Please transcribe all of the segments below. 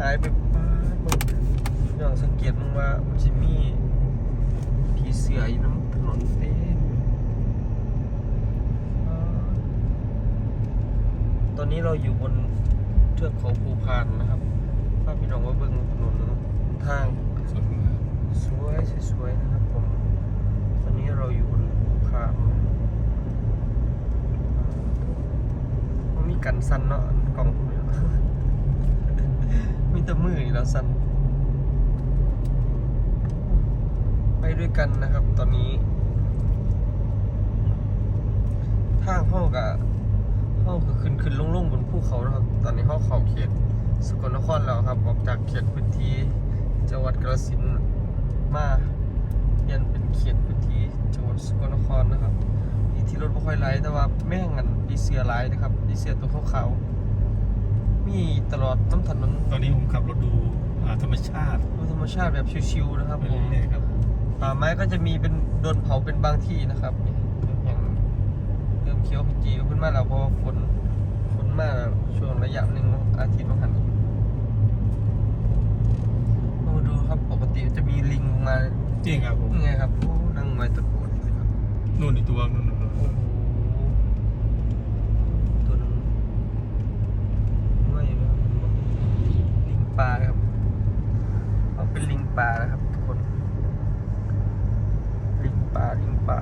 หายไปป้าบิ่งอย่างสังเกตมึงว่ามันจะมีผีเสืออยู่น้ำถนนเต็มตอนนี้เราอยู่บนเทือกเขาภูพานนะครับถ้าพี่น้องว่าเบิ่งถนนทางสวยมากสวยสวยๆนะครับผม ตอนนี้เราอยู่บนภูพานมันมีกันสั้นเนาะกล่องเนี่ยมี แต่มือนี่แล้วสันไปด้วยกันนะครับ ตอนนี้ ทางเข้ากับเข้าก็ขึ้นขึ้นลงลงบนภูเขานะครับ ตอนนี้เข้าเขาเขตสกลนครแล้วครับ ออกจากเขตพื้นที่จังหวัดกาฬสินมาเปลี่ยนเป็นเขตพื้นที่จังหวัดสกลนครนะครับที่รถไม่ค่อยไหลแต่ว่าแม่งอันดีเซียไหลนะครับดีเซียตัวขาวๆ มีตลอดต้นถนนตอนนี้ผมขับรถดูอ่าธรรมชาติธรรมชาติแบบชิวๆนะครับไปผมเรื่อยๆครับป่าไม้ก็จะมีเป็นโดนเผาเป็นบางที่นะครับนี่อย่างเริ่มเขียวขจีขึ้นมาแล้วเพราะว่าฝนฝนมาแล้วช่วงระยะหนึ่งอาทิตย์ว่าหันมาดูครับปกติจะมีลิงมาจริงครับผมนี่ไงครับโอ้นั่งไว้ตะโกนเลยครับนู่นอีกตัวนู่นนู่นนู่น โอ้โหตัวนึงไม่นะลิงปลาครับเขาเป็นลิงปลานะครับทุกคน ลิงป่าลิงป่า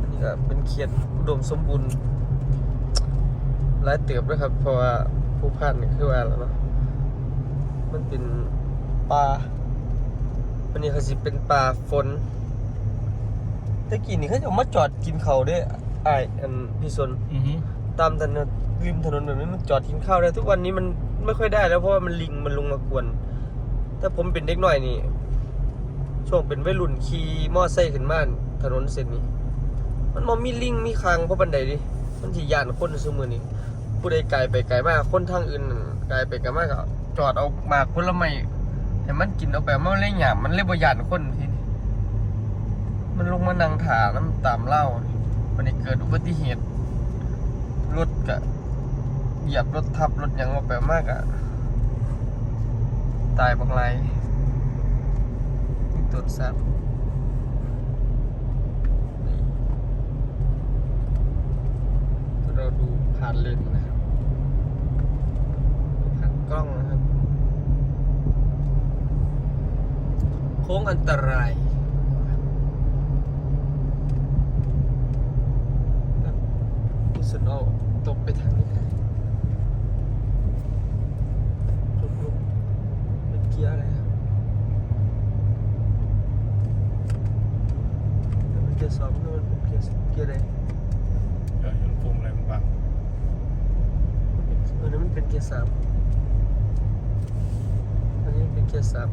อันนี้ก็ เป็นเขียนอุดมสมบูรณ์หลายเติบด้วยครับ เพราะว่าผู้พันนี่คือว่าแล้วเนาะมันเป็นป่าวันนี้เขาสิเป็นป่าฝนแต่กี้นี่เขาจะเอามาจอดกินเขาวเด้วยไอ้ายอันพี่สนอือฮึตามถนนริมถนนแบบนี้มันจอดกินข้าวได้ทุกวันนี้มันไม่ค่อยได้แล้วเพราะว่ามันลิงมันลงมากวนถ้าผมเป็นเด็กหน่อยนี่ ช่วงเป็นวัยรุ่นขี่มอไซค์ขึ้นมาถนนเส้นนี้ มันมอมีลิงมีคางเพราะบันไดดิ มันสิยานคนซุมือนี้ผู้ใดไกลไปไกลมากคนทางอื่นไกลไปไกลมากก็จอดเอาหมากผลไม้ให้มันกินเอาไปมันเล่ยหยามมันเล่ยบยานคนทีนี้มันลงมานั่งถาน้ำตามเล่ามันนี้เกิดอุบัติเหตุรถกะเหยียบรถทับรถยังมาแปมากอะตายบางไรตรวจสอบนี่ เราดูผ่านเลนนะครับผ่านกล้องนะครับ โค้งอันตรายที่สุดโอตกไปทางนี้ได้ลุกลุกเป็นเกียร์อะไรครับแล้วมันเกียร์สองแล้วมันเป็นเกียร์เกียร์อะไร เดี๋ยวเห็นปุ่มอะไรมันบัง เป็นเกียร์สามอันนี้เป็นเกียร์สาม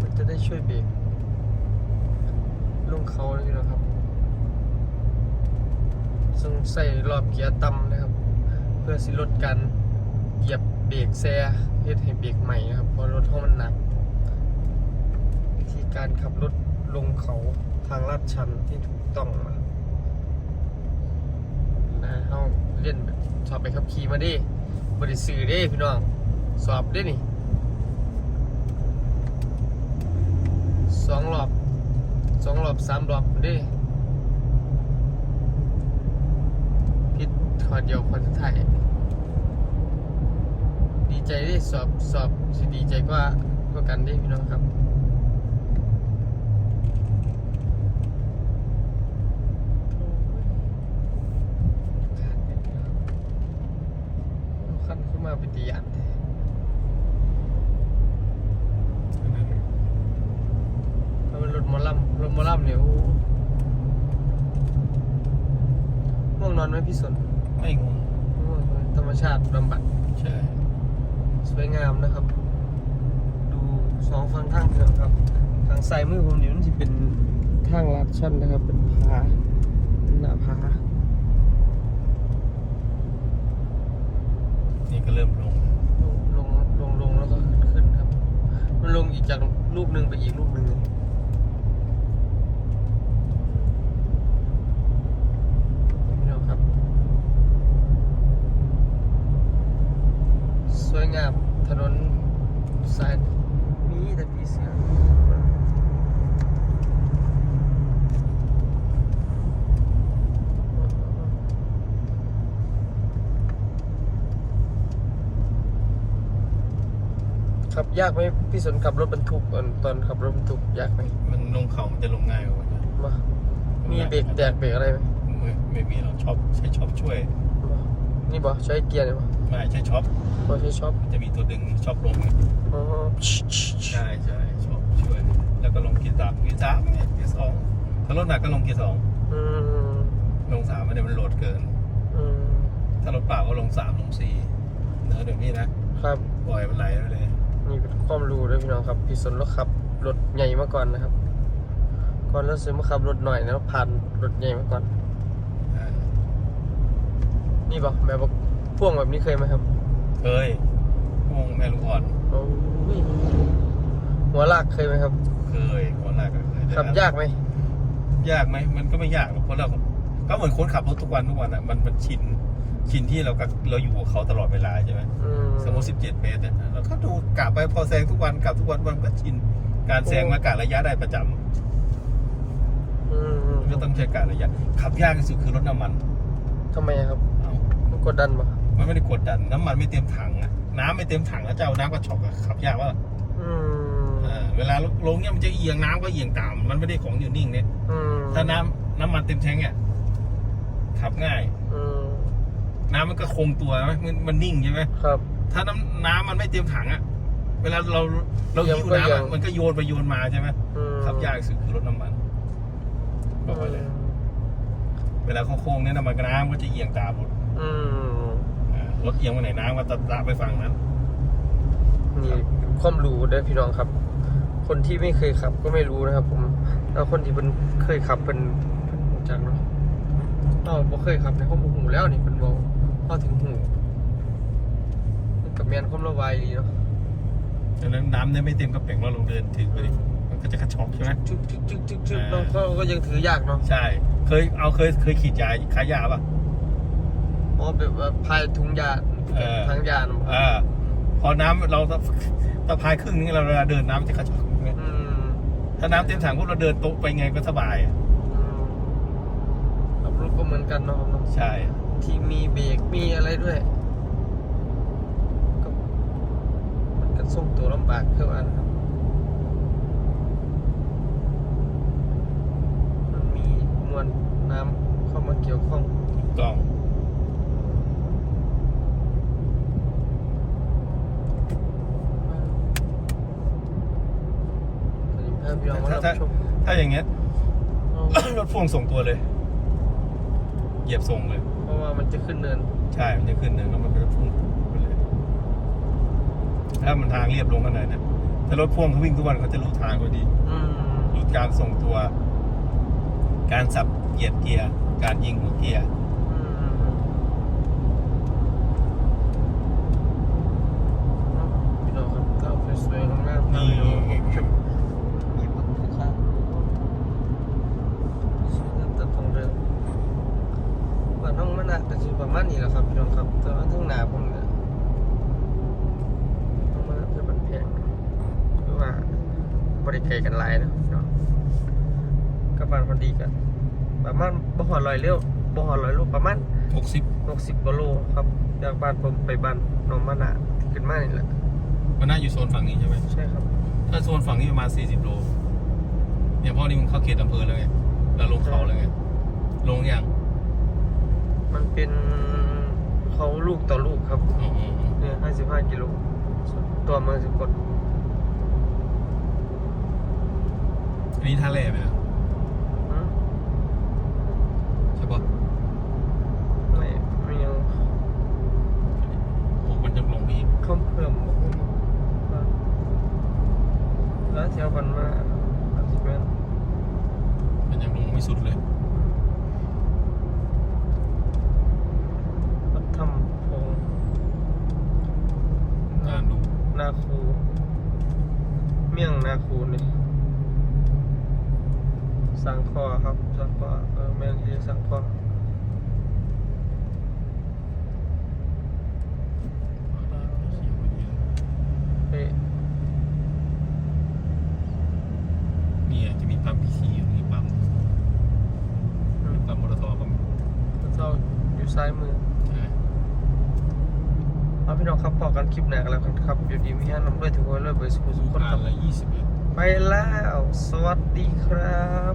มันจะได้ช่วยเบรกลงเขาเลยนะครับต้องใส่รอบเกียร์ต่ำนะครับ เพื่อสิลดการเหยียบเบรกแซ่เฮ็ดให้เบรกใหม่นะครับเพราะรถเขามันหนักวิธีการขับรถลงเขาทางลาดชันที่ถูกต้องนะครับนะเขาเล่นแบบสอบไปขับขี่มาดิ บริสื่อเด้พี่น้อง สอบได้นี่สองรอบสองรอบสามรอบได้พิษขอเดียวคนไทยดีใจได้สอบสอบสิดีใจกว่ากว่ากันได้พี่น้องครับ ขั้นขึ้น มาเป็นตียันอันนั้นมันเป็นรถหมอลำรถหมอลำเนี่ยโอ้ง่วงนอนไหมพี่สนไม่งงง่วงเลยธรรมชาติบำบัดใช่สวยงามนะครับ ดูสองฝั่งทางเถอะครับ ทางซ้ายมือผมนี่มันจะเป็นทางลาดชันนะครับ เป็นผาเป็นหน้าผา นี่ก็เริ่มลงลงลงลงแล้วก็ขึ้นครับ มันลงอีกจากลูกหนึ่งไปอีกลูกหนึ่งเลยนี่นะครับ งาม ถนนสายมีแต่ปีเสือ ขับยากไหมพี่สนขับรถบรรทุกตอนตอนขับรถบรรทุกยากไหมมันลงเขามันจะลงง่ายกว่านะมามีเบรกแตกเบรกอะไรไหมไม่ไม่มีเราชอบใช้ช็อปช่วยมานี่บอใช้เกียร์เลยบอไม่ใช้ช็อปบอใช้ช็อปมันจะมีตัวดึงช็อปลงอ๋อใช่ใช่ช็อปช่วย แล้วก็ลงเกียร์สามเกียร์สามเนี่ยเกียร์สองถ้ารถหนักก็ลงเกียร์สองอืมลงสามไม่ได้มันโหลดเกินอืมถ้ารถเปล่าก็ลงสามลงสี่เนื้อเดี๋ยวนี้นะครับปล่อยมันไหลไปเลย นี่เป็นความรู้ด้วยพี่น้องครับ พี่สนเราขับรถใหญ่มาก่อนนะครับ ก่อนเราซื้อมาขับรถหน่อยนะผ่านรถใหญ่มาก่อนอ่านี่บอกแบบว่าพ่วงแบบนี้เคยไหมครับ เคยพวงแม่ลูกอ่อนโอ้ยหัวลากเคยไหมครับ เคยคนแรกก็เคยขับยากไหมยากไหมมันก็ไม่ยากหรอกเพราะเราก็เหมือนคนขับรถทุกวันทุกวันอะมันมันชิน ชินที่เรากับเราอยู่กับเขาตลอดเวลาใช่ไหมอืมสมมติ 17 เมตรเนี่ยเราก็ดูกะไปพอแซงทุกวันกลับทุกวันมันก็ชิน การแซงมากะระยะได้ประจำอืมมันก็ต้องใช้การระยะ ขับยากที่สุดคือรถน้ำมันทำไมอะครับเอ้ามันกดดันปะมันไม่ได้กดดันน้ำมันไม่เต็มถังอะน้ำไม่เต็มถังแล้วจะเอาน้ำกระชอกอะขับยากว่าอืมเวลาลงเนี่ยมันจะเอียงน้ำก็เอียงตาม มันไม่ได้ของอยู่นิ่งเนี่ย อืมถ้าน้ำน้ำมันเต็มแทงเนี่ยขับง่าย อืม น้ำมันก็คงตัวไหมมันมันนิ่งใช่ไหมครับ ถ้าน้ำน้ำมันไม่เต็มถังอะเวลาเราเราเอียงหิ้วก็น้ำเอียอะงมันก็โยนไปโยนมาใช่ไหมอืมขับยากที่สุดคือรถน้ำมันบอกไว้เลย เวลาเขาโค้งเนี่ยน้ำมันกับน้ำก็จะเอียงตามรถอืมอ่ารถเอียงไปไหนน้ำก็ตะตามไปฝั่งนั้นนี่ความรู้เด้อพี่น้องครับ คนที่ไม่เคยขับก็ไม่รู้นะครับ ผมแล้วคนที่เป็นเคยขับเป็นเป็นรู้จักเนาะเราบ่เคยขับในข้อมูลหูแล้วนี่เป็นบอก พอถึงหูมันกับแมนความระบายดีเนาะดังนั้นน้ำเนี่ยไม่เต็มกระเป๋งเราลงเดินถือไปดิมันก็จะกระชอกใช่ไหมจึ๊กจึ๊กจึ๊กจึ๊กจึ๊กอ่าเนาะก็ก็ยังถือยากเนาะใช่ เคยเอาเคยเคยขีดยาขายยาป่ะอ๋อแบบว่าพายถุงยาเออทางยาเนาะอ่าพอน้ำเราตะตะพายครึ่งนึงเราเวลาเดินน้ำจะกระชอกไงอืมถ้าน้ำเต็มถังพวกเราเดินโต๊ะไปไงก็สบายอะอืมขับรถก็เหมือนกันเนาะครับเนาะใช่ ที่มีเบรกมีอะไรด้วยก็มันก็ส่งตัวลำบากคือว่านะครับมันมีมวลน้ำเข้ามาเกี่ยวข้องถูกต้องตอนนี้พาพี่น้องมารับชมถ้าอย่างเงี้ยเอารถพ่วงส่งตัวเลย เหยียบส่งเลยเพ ราะว่ามันจะขึ้นเนิน ใช่ มันจะขึ้นเนินแล้วมันก็จะพุ่งไปเลย ถ้ามันทางเรียบลงขนาดนั้นถ้ารถพ่วงเขาวิ่งทุกวันเขาจะรู้ทางเขาดีอืมรู้การส่งตัว การสับเหยียบเกียร์ การยิงหัวเกียร์ อืมพี่น้องครับเต่าสวยๆงามๆ นี่ พี่น้องมีบุญคุณค่าสวยงามแต่ตรงเดิมว่าน้องมันอาจจะสิประมาณนี้แหละครับพี่น้องครับแต่ว่าทั้งหนาผมเนี่ยน้องมันอาจจะบันแพงหรือว่า บริไกลกันหลายนะพี่น้องกับบ้านพอดีกันประมาณบ่หอดลอยเร็วบ่หอดลอยลูกประมาณหกสิบหกสิบกิโลครับจากบ้านผมไปบ้านหนองมะนาขึ้นมานี่แหละมันน่าอยู่โซนฝั่งนี้ใช่ไหมใช่ครับ ถ้าโซนฝั่งนี้ประมาณสี่สิบโลเนี่ยเพราะนี่มันเข้าเขตอำเภอแล้วไงเราลงเขาแล้วไงลงยังมันเป็นเขาลูกต่อลูกครับอ๋ออ๋ออ๋อเนี่ยห้าสิบห้ากิโลตัวเมืองสกล อันนี้ท่าแร่ไหมนะอืมใช่ปะไม่ไม่ยังโอ้มันจะลงไปอีกเพิ่มเพิ่มบอกว่าแล้วเที่ยวกันมาอาสิบแปดมันยังลงไม่สุดเลย วัดถ้ำโพงงานดู นาคู เมี่ยงนาคูนี่ สังข้อครับสังข้อเออแม่นที่สังกาะนี่อาจะมีปั๊มพีซีอยู่นี่ปั๊มมีปั๊มมอเร์ก็ยูซายมือเอาพี่น้องครับพอกันคลิปหนักแล้วครับอยู่ดีมีแห้งน้ำด้วยถือว่าเลิศไปสุขุสุขคนครับ ละยี่สิบ ไปแล้ว สวัสดีครับ